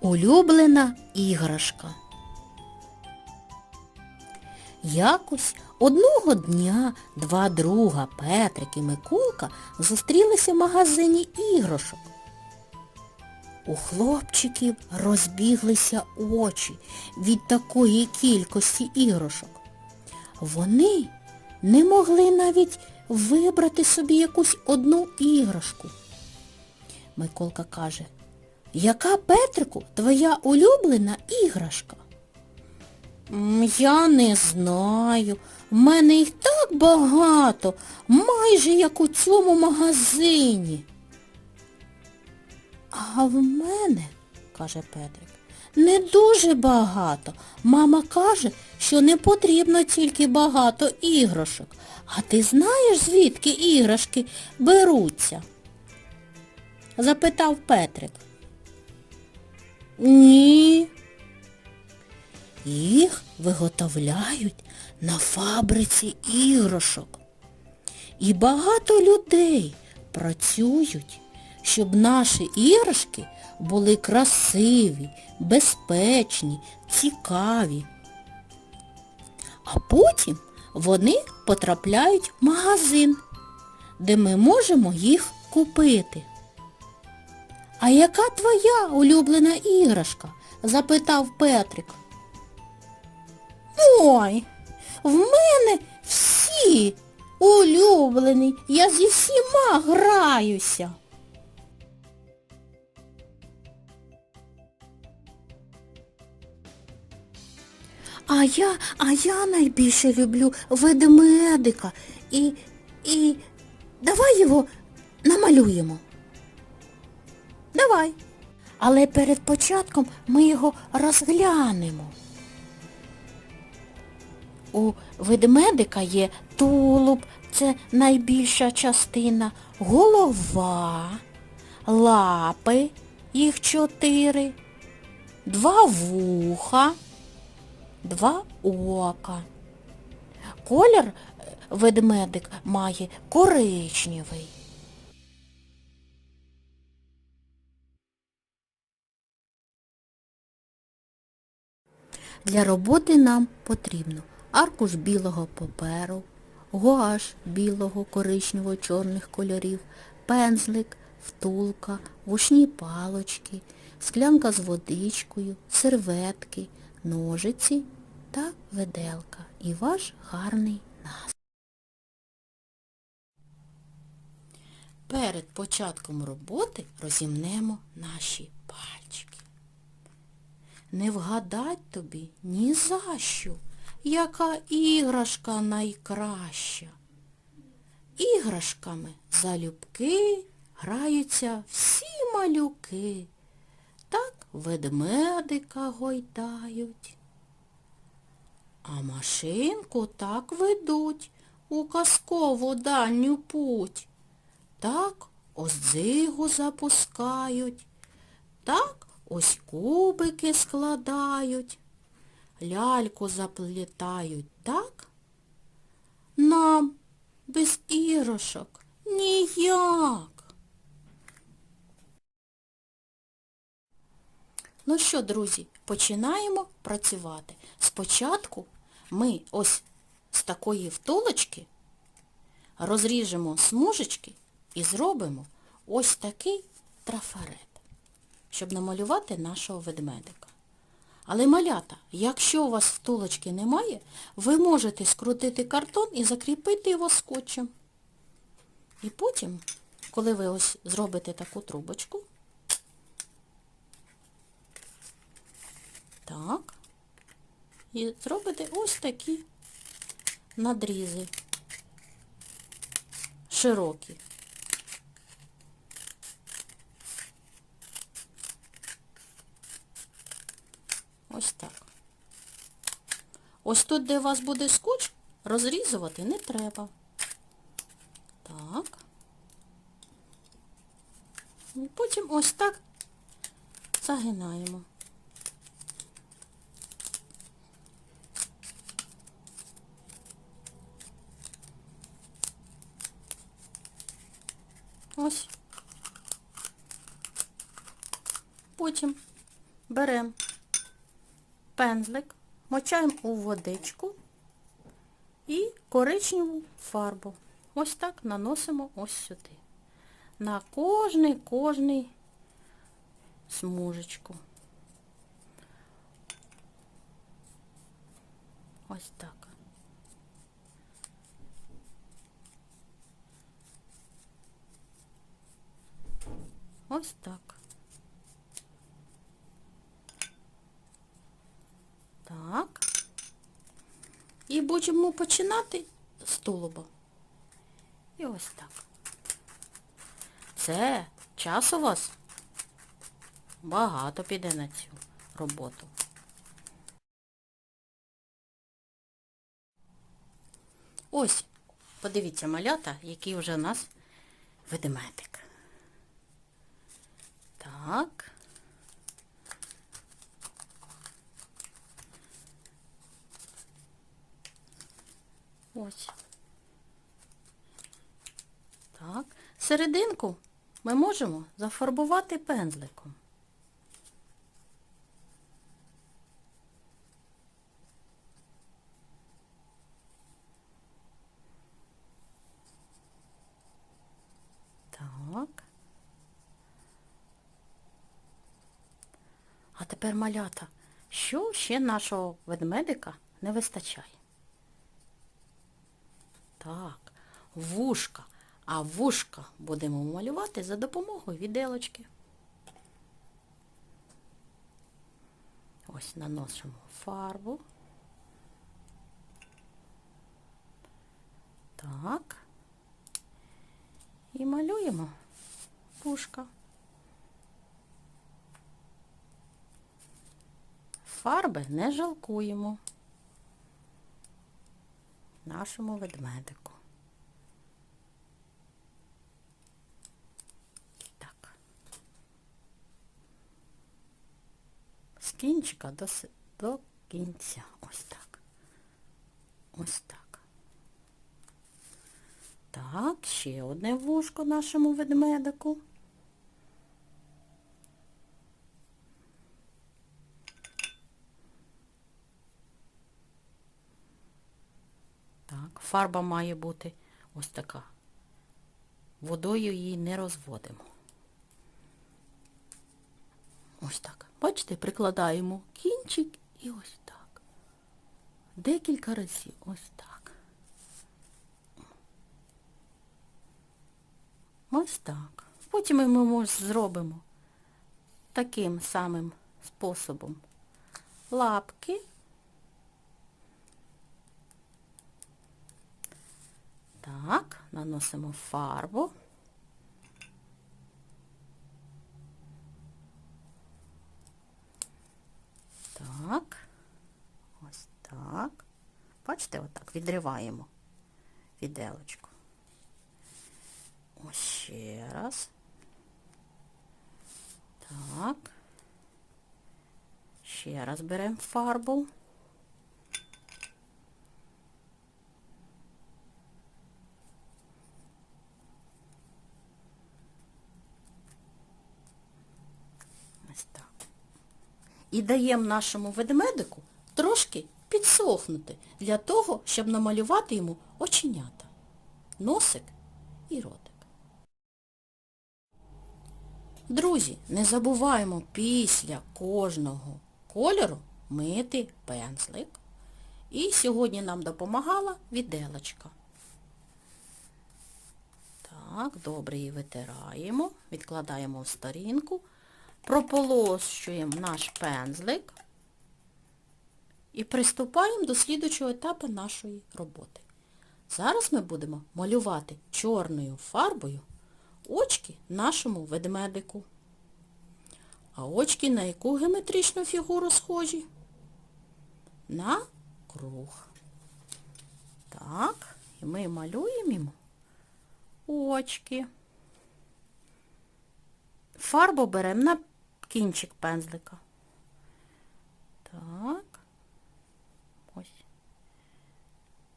Улюблена іграшка. Якось одного дня два друга Петрик і Миколка зустрілися в магазині іграшок. У хлопчиків розбіглися очі від такої кількості іграшок. Вони не могли навіть вибрати собі якусь одну іграшку. Миколка каже, яка, Петрику, твоя улюблена іграшка? Я не знаю. В мене їх так багато, майже як у цьому магазині. А в мене, каже Петрик, не дуже багато. Мама каже, що не потрібно тільки багато іграшок. А ти знаєш, звідки іграшки беруться? запитав Петрик. Ні. Їх виготовляють на фабриці іграшок. І багато людей працюють, щоб наші іграшки були красиві, безпечні, цікаві. А потім вони потрапляють в магазин, де ми можемо їх купити. А яка твоя улюблена іграшка? запитав Петрик. Ой, в мене всі улюблені, я зі всіма граюся. А я, а я найбільше люблю ведмедика і, і давай його намалюємо. Давай. Але перед початком ми його розглянемо. У ведмедика є тулуб, це найбільша частина, голова, лапи, їх чотири, два вуха, два ока. Колір е, ведмедик має коричневий. Для роботи нам потрібно аркуш білого паперу, гуаш білого, коричневого, чорних кольорів, пензлик, втулка, вушні палочки, склянка з водичкою, серветки, ножиці та веделка і ваш гарний настрій. Перед початком роботи розімнемо наші пальчики. Не вгадать тобі ні за що, яка іграшка найкраща. Іграшками залюбки граються всі малюки. Так ведмедика гойдають. А машинку так ведуть у казкову дальню путь. Так ось дзигу запускають, так ось кубики складають, ляльку заплітають, так? Нам без іграшок ніяк. Ну що, друзі, починаємо працювати. Спочатку ми ось з такої втулочки розріжемо смужечки і зробимо ось такий трафарет, щоб намалювати нашого ведмедика. Але, малята, якщо у вас втулочки немає, ви можете скрутити картон і закріпити його скотчем. І потім, коли ви ось зробите таку трубочку, так, і зробите ось такі надрізи широкі. Ось так. Ось тут, де у вас буде скотч, розрізувати не треба. Так. І потім ось так загинаємо. Ось. Потім беремо пензлик, мочаємо у водичку і коричневу фарбу. Ось так наносимо ось сюди. На кожний, кожний смужечку. Ось так. Ось так. І будемо починати з тулуба. І ось так. Це час у вас багато піде на цю роботу. Ось, подивіться, малята, який вже у нас ведмедик. Так. Ось. Так. Серединку ми можемо зафарбувати пензликом. Так. А тепер малята. Що ще нашого ведмедика не вистачає? Так, вушка. А вушка будемо малювати за допомогою віделочки. Ось наносимо фарбу. Так. І малюємо вушка. Фарби не жалкуємо нашому ведмедику. Так. З кінчика до, до кінця. Ось так. Ось так. Так, ще одне вушко нашому ведмедику. Так, фарба має бути ось така. Водою її не розводимо. Ось так. Бачите, прикладаємо кінчик і ось так. Декілька разів. Ось так. Ось так. Потім ми зробимо таким самим способом лапки. Так, наносимо фарбу. Так, ось так. Бачите, отак відриваємо віделочку. Ось ще раз. Так. Ще раз беремо фарбу. Ось так. І даємо нашому ведмедику трошки підсохнути для того, щоб намалювати йому оченята, носик і ротик. Друзі, не забуваємо після кожного кольору мити пензлик. І сьогодні нам допомагала віделочка. Так, добре її витираємо, відкладаємо в сторінку, прополощуємо наш пензлик і приступаємо до слідучого етапу нашої роботи. Зараз ми будемо малювати чорною фарбою очки нашому ведмедику. А очки на яку геометричну фігуру схожі? На круг. Так, і ми малюємо йому очки. Фарбу беремо на кінчик пензлика. Так. Ось.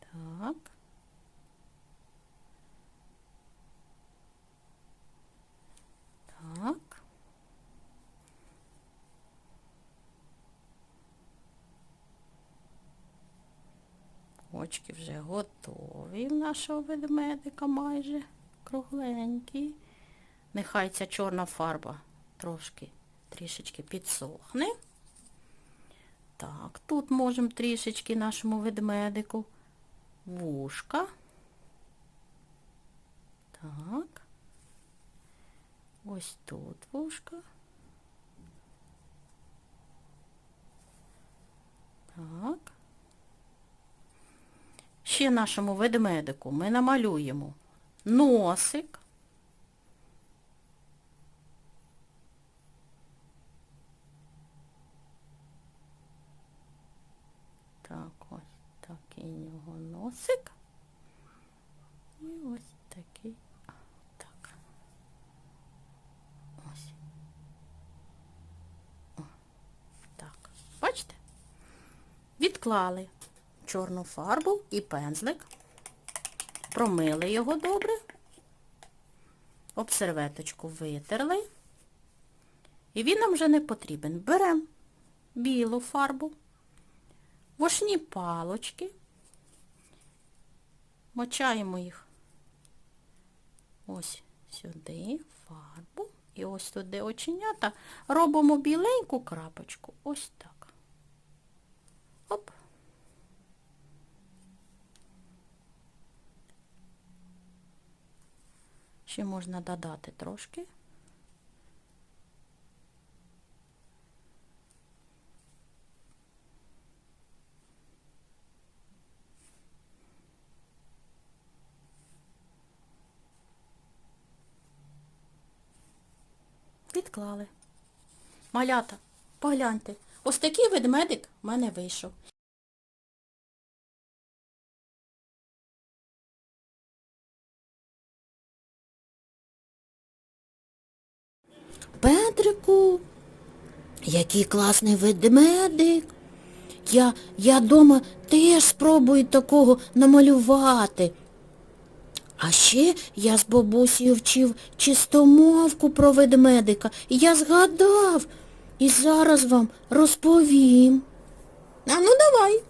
Так. Так. Очки вже готові в нашого ведмедика майже кругленькі. Нехай ця чорна фарба трошки трішечки підсохне. Так, тут можемо трішечки нашому ведмедику вушка. Так. Ось тут вушка. Так. Ще нашому ведмедику ми намалюємо носик. Так, ось такий у нього носик. І ось такий. Так. Ось. О, так. Бачите? Відклали чорну фарбу і пензлик. Промили його добре. Об серветочку витерли. І він нам вже не потрібен. Беремо білу фарбу, вошні палочки, мочаємо їх ось сюди, фарбу. І ось тут, де оченята, робимо біленьку крапочку. Ось так. Оп. Ще можна додати трошки. Підклали. Малята, погляньте, ось такий ведмедик в мене вийшов. Петрику, який класний ведмедик. Я, я дома теж спробую такого намалювати. А ще я з бабусею вчив чистомовку про ведмедика. Я згадав. І зараз вам розповім. А ну давай.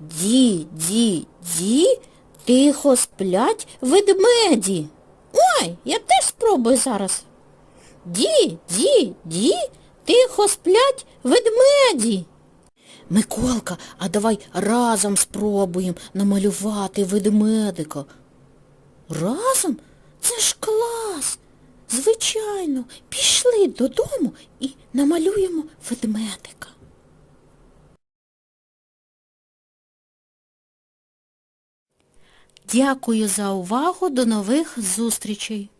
Ді, ді, ді, тихо сплять ведмеді. Ой, я теж спробую зараз. Ді, ді, ді, тихо сплять ведмеді. Миколка, а давай разом спробуємо намалювати ведмедика. Разом? Це ж клас. Звичайно, пішли додому і намалюємо ведмедика. Дякую за увагу. До нових зустрічей.